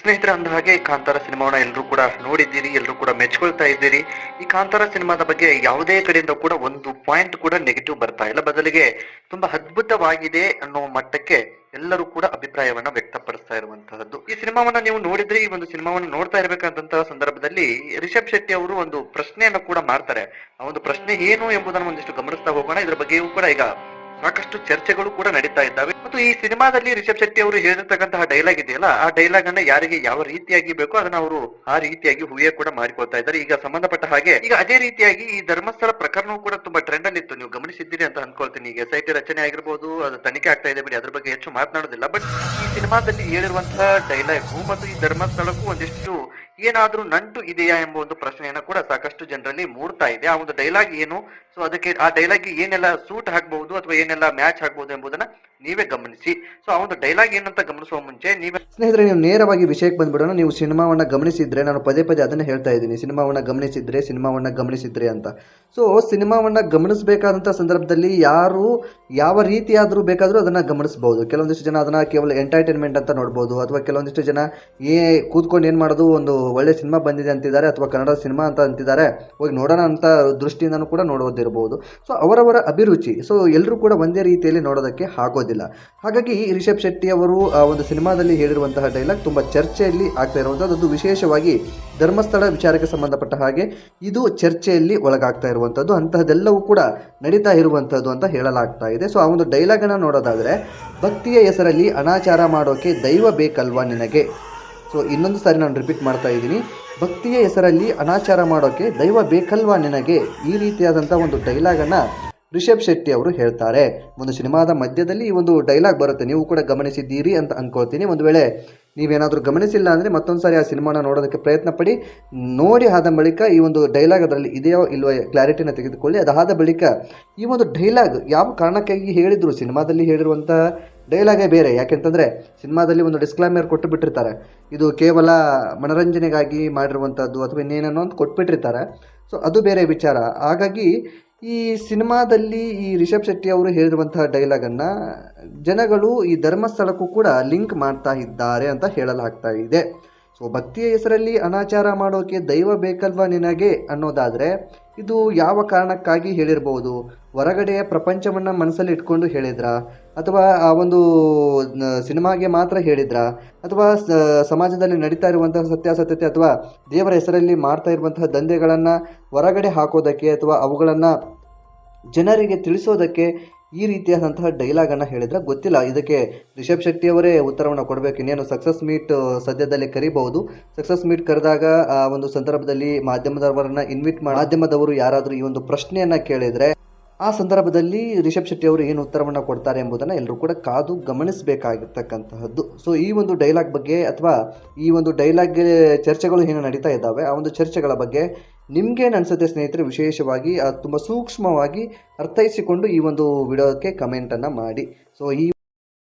ಸ್ನೇಹಿತರೆ, ಅಂದ ಹಾಗೆ ಈ ಕಾಂತಾರ ಸಿನಿಮಾವನ್ನ ಎಲ್ಲರೂ ಕೂಡ ನೋಡಿದ್ದೀರಿ ಎಲ್ಲರೂ ಕೂಡ ಮೆಚ್ಕೊಳ್ತಾ ಇದ್ದೀರಿ. ಈ ಕಾಂತಾರ ಸಿನಿಮಾದ ಬಗ್ಗೆ ಯಾವುದೇ ಕಡೆಯಿಂದ ಕೂಡ ಒಂದು ಪಾಯಿಂಟ್ ಕೂಡ ನೆಗೆಟಿವ್ ಬರ್ತಾ ಇಲ್ಲ. ಬದಲಿಗೆ ತುಂಬಾ ಅದ್ಭುತವಾಗಿದೆ ಅನ್ನೋ ಮಟ್ಟಕ್ಕೆ ಎಲ್ಲರೂ ಕೂಡ ಅಭಿಪ್ರಾಯವನ್ನ ವ್ಯಕ್ತಪಡಿಸ್ತಾ ಇರುವಂತಹದ್ದು. ಈ ಸಿನಿಮಾವನ್ನ ನೀವು ನೋಡಿದ್ರೆ, ಈ ಒಂದು ಸಿನಿಮಾವನ್ನ ನೋಡ್ತಾ ಇರಬೇಕಾದಂತಹ ಸಂದರ್ಭದಲ್ಲಿ ರಿಷಬ್ ಶೆಟ್ಟಿ ಅವರು ಒಂದು ಪ್ರಶ್ನೆಯನ್ನು ಕೂಡ ಮಾಡ್ತಾರೆ. ಆ ಒಂದು ಪ್ರಶ್ನೆ ಏನು ಎಂಬುದನ್ನು ಒಂದಿಷ್ಟು ಗಮನಿಸ್ತಾ ಹೋಗೋಣ. ಇದ್ರ ಬಗ್ಗೆಯೂ ಕೂಡ ಈಗ ಸಾಕಷ್ಟು ಚರ್ಚೆಗಳು ಕೂಡ ನಡೀತಾ ಇದ್ದಾವೆ. ಮತ್ತು ಈ ಸಿನಿಮಾದಲ್ಲಿ ರಿಷಬ್ ಶೆಟ್ಟಿ ಅವರು ಹೇಳಿರ್ತಕ್ಕಂತಹ ಡೈಲಾಗ್ ಇದೆಯಲ್ಲ, ಆ ಡೈಲಾಗ್ ಅನ್ನ ಯಾರಿಗೆ ಯಾವ ರೀತಿಯಾಗಿ ಬೇಕೋ ಅದನ್ನ ಅವರು ಆ ರೀತಿಯಾಗಿ ಹೂಯೆ ಕೂಡ ಮಾಡಿಕೊಳ್ತಾ ಇದ್ದಾರೆ. ಈಗ ಸಂಬಂಧಪಟ್ಟ ಹಾಗೆ, ಈಗ ಅದೇ ರೀತಿಯಾಗಿ ಈ ಧರ್ಮಸ್ಥಳ ಪ್ರಕರಣವು ಕೂಡ ತುಂಬಾ ಟ್ರೆಂಡ್ ಅಲ್ಲಿ ಇತ್ತು. ನೀವು ಗಮನಿಸಿದ್ದೀರಿ ಅಂತ ಅನ್ಕೊಳ್ತೀನಿ. ಈಗ ಎಸ್ ಐ ರಚನೆ ಆಗಿರ್ಬೋದು, ಅದು ತನಿಖೆ ಆಗ್ತಾ ಇದೆ ಬಿಡಿ, ಅದ್ರ ಬಗ್ಗೆ ಹೆಚ್ಚು ಮಾತನಾಡೋದಿಲ್ಲ. ಬಟ್ ಈ ಸಿನಿಮಾದಲ್ಲಿ ಹೇಳಿರುವಂತಹ ಡೈಲಾಗ್ ಮತ್ತು ಈ ಧರ್ಮಸ್ಥಳಕ್ಕೂ ಒಂದಿಷ್ಟು ಏನಾದ್ರೂ ನಂಟು ಇದೆಯಾ ಎಂಬ ಒಂದು ಪ್ರಶ್ನೆಯನ್ನ ಕೂಡ ಸಾಕಷ್ಟು ಜನರಲ್ಲಿ ಮೂಡ್ತಾ ಇದೆ. ಆ ಒಂದು ಡೈಲಾಗ್ ಏನು? ಸೊ ಅದಕ್ಕೆ ಆ ಡೈಲಾಗ್ ಏನೆಲ್ಲ ಸೂಟ್ ಹಾಕ್ಬಹುದು ಅಥವಾ ಏನೆಲ್ಲ ಮ್ಯಾಚ್ ಆಗಬಹುದು ಎಂಬುದನ್ನ ನೀವೇ ಗಮನಿಸಿ. ಸೊ ಆ ಒಂದು ಡೈಲಾಗ್ ಏನಂತ ಗಮನಿಸುವ ಮುಂಚೆ ನೀವೇ ಸ್ನೇಹಿತರೆ, ನೀವು ನೇರವಾಗಿ ವಿಷಯಕ್ಕೆ ಬಂದ್ಬಿಡೋಣ. ನೀವು ಸಿನಿಮಾವನ್ನ ಗಮನಿಸಿದ್ರೆ, ನಾನು ಪದೇ ಪದೇ ಅದನ್ನ ಹೇಳ್ತಾ ಇದ್ದೀನಿ. ಸಿನಿಮಾವನ್ನ ಗಮನಿಸಿದ್ರೆ ಸಿನಿಮಾವನ್ನ ಗಮನಿಸಿದ್ರೆ ಅಂತ. ಸೊ ಸಿನಿಮಾವನ್ನ ಗಮನಿಸಬೇಕಾದಂಥ ಸಂದರ್ಭದಲ್ಲಿ ಯಾರು, ಯಾವ ರೀತಿಯಾದರೂ ಬೇಕಾದರೂ ಅದನ್ನ ಗಮನಿಸಬಹುದು. ಕೆಲವೊಂದಿಷ್ಟು ಜನ ಅದನ್ನ ಕೇವಲ ಎಂಟರ್ಟೈನ್ಮೆಂಟ್ ಅಂತ ನೋಡ್ಬೋದು, ಅಥವಾ ಕೆಲವೊಂದಿಷ್ಟು ಜನ ಏ ಕೂತ್ಕೊಂಡು ಏನು ಮಾಡೋದು, ಒಂದು ಒಳ್ಳೆ ಸಿನಿಮಾ ಬಂದಿದೆ ಅಂತಿದ್ದಾರೆ ಅಥವಾ ಕನ್ನಡ ಸಿನಿಮಾ ಅಂತ ಅಂತಿದ್ದಾರೆ, ಹೋಗಿ ನೋಡೋಣ ಅಂತ ದೃಷ್ಟಿಯಿಂದನೂ ಕೂಡ ನೋಡೋದಿರ್ಬೋದು. ಸೊ ಅವರವರ ಅಭಿರುಚಿ ಸೊ ಎಲ್ಲರೂ ಕೂಡ ಒಂದೇ ರೀತಿಯಲ್ಲಿ ನೋಡೋದಕ್ಕೆ ಆಗೋದಿಲ್ಲ. ಹಾಗಾಗಿ ರಿಷಬ್ ಶೆಟ್ಟಿ ಅವರು ಆ ಒಂದು ಸಿನಿಮಾದಲ್ಲಿ ಹೇಳಿರುವಂತಹ ಡೈಲಾಗ್ ತುಂಬ ಚರ್ಚೆಯಲ್ಲಿ ಆಗ್ತಾ ಇರುವಂಥದ್ದು ಅದು ವಿಶೇಷವಾಗಿ ಧರ್ಮಸ್ಥಳ ವಿಚಾರಕ್ಕೆ ಸಂಬಂಧಪಟ್ಟ ಹಾಗೆ ಇದು ಚರ್ಚೆಯಲ್ಲಿ ಒಳಗಾಗ್ತಾ ಇರುವಂಥದ್ದು ಅಂತಹದೆಲ್ಲವೂ ಕೂಡ ನಡೀತಾ ಇರುವಂಥದ್ದು ಅಂತ ಹೇಳಲಾಗ್ತಾ ಇದೆ. ಸೊ ಆ ಒಂದು ಡೈಲಾಗನ್ನು ನೋಡೋದಾದರೆ, ಭಕ್ತಿಯ ಹೆಸರಲ್ಲಿ ಅನಾಚಾರ ಮಾಡೋಕೆ ದೈವ ಬೇಕಲ್ವಾ ನಿನಗೆ? ಸೊ ಇನ್ನೊಂದು ಸಾರಿ ನಾನು ರಿಪೀಟ್ ಮಾಡ್ತಾ ಇದ್ದೀನಿ. ಭಕ್ತಿಯ ಹೆಸರಲ್ಲಿ ಅನಾಚಾರ ಮಾಡೋಕ್ಕೆ ದೈವ ಬೇಕಲ್ವಾ ನಿನಗೆ? ಈ ರೀತಿಯಾದಂಥ ಒಂದು ಡೈಲಾಗನ್ನು ರಿಷಬ್ ಶೆಟ್ಟಿ ಅವರು ಹೇಳ್ತಾರೆ. ಒಂದು ಸಿನಿಮಾದ ಮಧ್ಯದಲ್ಲಿ ಈ ಒಂದು ಡೈಲಾಗ್ ಬರುತ್ತೆ. ನೀವು ಕೂಡ ಗಮನಿಸಿದ್ದೀರಿ ಅಂತ ಅಂದ್ಕೊಳ್ತೀನಿ ಒಂದು ವೇಳೆ ನೀವೇನಾದರೂ ಗಮನಿಸಿಲ್ಲ ಅಂದರೆ ಮತ್ತೊಂದು ಸಾರಿ ಆ ಸಿನಿಮಾನ ನೋಡೋದಕ್ಕೆ ಪ್ರಯತ್ನ ಪಡಿ. ನೋಡಿ ಆದ ಬಳಿಕ ಈ ಒಂದು ಡೈಲಾಗ್ ಅದರಲ್ಲಿ ಇದೆಯೋ ಇಲ್ವೋ ಕ್ಲಾರಿಟಿನ ತೆಗೆದುಕೊಳ್ಳಿ. ಅದಾದ ಬಳಿಕ ಈ ಒಂದು ಡೈಲಾಗ್ ಯಾವ ಕಾರಣಕ್ಕಾಗಿ ಹೇಳಿದರು? ಸಿನಿಮಾದಲ್ಲಿ ಹೇಳಿರುವಂಥ ಡೈಲಾಗೇ ಬೇರೆ. ಯಾಕೆಂತಂದರೆ ಸಿನಿಮಾದಲ್ಲಿ ಒಂದು ಡಿಸ್ಕ್ಲೈಮರ್ ಕೊಟ್ಟು ಬಿಟ್ಟಿರ್ತಾರೆ ಇದು ಕೇವಲ ಮನರಂಜನೆಗಾಗಿ ಮಾಡಿರುವಂಥದ್ದು ಅಥವಾ ಇನ್ನೇನೇನೋ ಅಂತ ಕೊಟ್ಬಿಟ್ಟಿರ್ತಾರೆ. ಸೊ ಅದು ಬೇರೆ ವಿಚಾರ. ಹಾಗಾಗಿ ಈ ಸಿನಿಮಾದಲ್ಲಿ ಈ ರಿಷಬ್ ಶೆಟ್ಟಿ ಅವರು ಹೇಳಿರುವಂತಹ ಡೈಲಾಗನ್ನು ಜನಗಳು ಈ ಧರ್ಮಸ್ಥಳಕ್ಕೂ ಕೂಡ ಲಿಂಕ್ ಮಾಡ್ತಾ ಇದ್ದಾರೆ ಅಂತ ಹೇಳಲಾಗ್ತಾ ಇದೆ. ಸೊ ಭಕ್ತಿಯ ಹೆಸರಲ್ಲಿ ಅನಾಚಾರ ಮಾಡೋಕೆ ದೈವ ಬೇಕಲ್ವಾ ನಿನಗೆ ಅನ್ನೋದಾದರೆ ಇದು ಯಾವ ಕಾರಣಕ್ಕಾಗಿ ಹೇಳಿರ್ಬೋದು? ಹೊರಗಡೆಯ ಪ್ರಪಂಚವನ್ನು ಮನಸ್ಸಲ್ಲಿ ಇಟ್ಕೊಂಡು ಹೇಳಿದ್ರ? ಅಥವಾ ಆ ಒಂದು ಸಿನಿಮಾಗೆ ಮಾತ್ರ ಹೇಳಿದ್ರ? ಅಥವಾ ಸಮಾಜದಲ್ಲಿ ನಡೀತಾ ಇರುವಂತಹ ಸತ್ಯಾಸತ್ಯತೆ ಅಥವಾ ದೇವರ ಹೆಸರಲ್ಲಿ ಮಾಡ್ತಾ ಇರುವಂತಹ ದಂಧೆಗಳನ್ನು ಹೊರಗಡೆ ಹಾಕೋದಕ್ಕೆ ಅಥವಾ ಅವುಗಳನ್ನು ಜನರಿಗೆ ತಿಳಿಸೋದಕ್ಕೆ ಈ ರೀತಿಯಾದಂತಹ ಡೈಲಾಗನ್ನು ಹೇಳಿದ್ರೆ ಗೊತ್ತಿಲ್ಲ. ಇದಕ್ಕೆ ರಿಷಬ್ ಶೆಟ್ಟಿ ಅವರೇ ಉತ್ತರವನ್ನು ಕೊಡಬೇಕು. ಇನ್ನೇನು ಸಕ್ಸಸ್ ಮೀಟ್ ಸದ್ಯದಲ್ಲಿ ಕರಿಬಹುದು. ಸಕ್ಸಸ್ ಮೀಟ್ ಕರೆದಾಗ, ಆ, ಒಂದು ಸಂದರ್ಭದಲ್ಲಿ ಮಾಧ್ಯಮದವರನ್ನ ಇನ್ವಿಟ್ ಮಾಡಿ ಮಾಧ್ಯಮದವರು ಯಾರಾದರೂ ಈ ಒಂದು ಪ್ರಶ್ನೆಯನ್ನ ಕೇಳಿದ್ರೆ ಆ ಸಂದರ್ಭದಲ್ಲಿ ರಿಷಬ್ ಶೆಟ್ಟಿ ಅವರು ಏನು ಉತ್ತರವನ್ನು ಕೊಡ್ತಾರೆ ಎಂಬುದನ್ನು ಎಲ್ಲರೂ ಕೂಡ ಕಾದು ಗಮನಿಸಬೇಕಾಗಿರ್ತಕ್ಕಂತಹದ್ದು. ಸೊ ಈ ಒಂದು ಡೈಲಾಗ್ ಬಗ್ಗೆ ಅಥವಾ ಈ ಒಂದು ಡೈಲಾಗ್ ಚರ್ಚೆಗಳು ಏನು ನಡೀತಾ ಇದ್ದಾವೆ, ಆ ಒಂದು ಚರ್ಚೆಗಳ ಬಗ್ಗೆ ನಿಮ್ಗೇನು ಅನ್ಸುತ್ತೆ ಸ್ನೇಹಿತರೆ ವಿಶೇಷವಾಗಿ ತುಂಬ ಸೂಕ್ಷ್ಮವಾಗಿ ಅರ್ಥೈಸಿಕೊಂಡು ಈ ಒಂದು ವಿಡಿಯೋಕ್ಕೆ ಕಮೆಂಟನ್ನು ಮಾಡಿ. ಸೊ ಈ